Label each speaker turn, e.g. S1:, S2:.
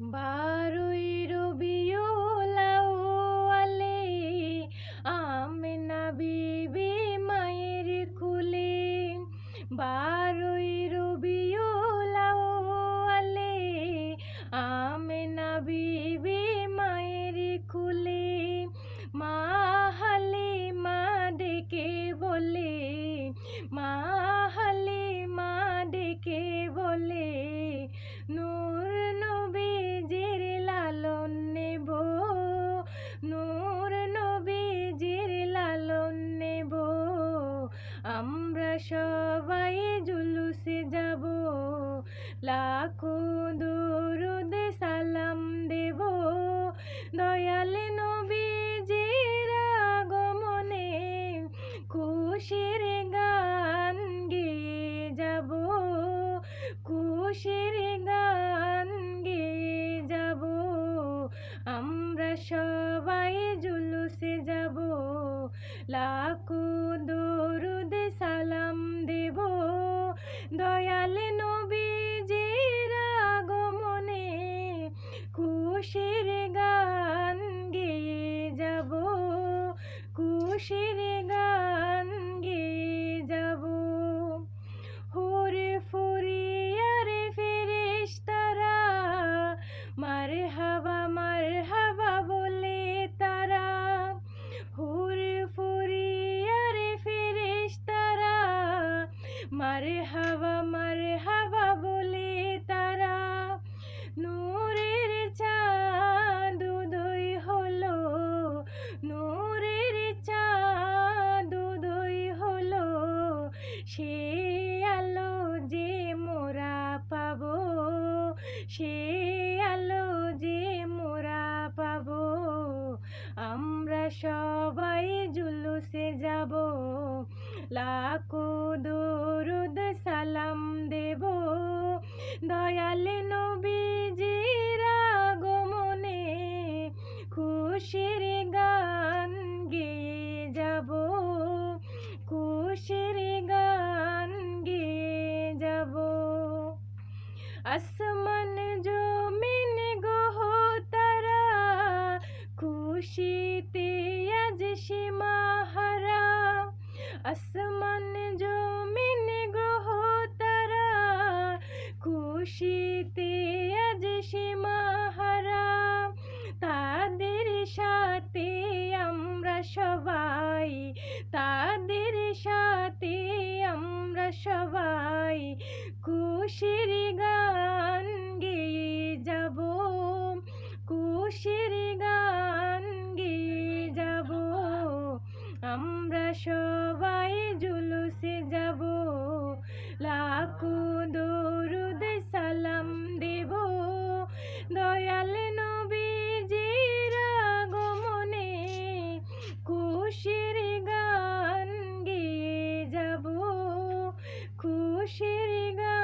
S1: বারোই সবাই জুলুসে যাব, লাখো দরুদ সালাম দেব। দয়াল নবীজির আগমনে খুশির গান গেয়ে যাব খুশির গান গেয়ে যাব। আমরা সবাই জুলুসে যাব, লাখো খুশির গান গেয়ে যাব। হুরে ফুরিয়ার ফেরেশতারা মার হাবা মার হাবা বলে তারা। হুরে ফেরেশতারা মার হাবা মার হাবা সে আলো যে মোরা পাব, সে আলো যে মোরা পাব, আমরা সবাই জুলুসে যাব, লাখো দরুদ সালাম দেব, দয়াল আসমান জমিন গহ তারা, খুশিতে আজ সীমাহারা আসমান জমিন গ্রহ তারা, খুশিতে আজ সীমাহারা তাদের সাথে আমরা সবাই, তাদের সাথে সবাই খুশির গান গেয়ে যাব খুশির গান গেয়ে যাব। আমরা সবাই 一个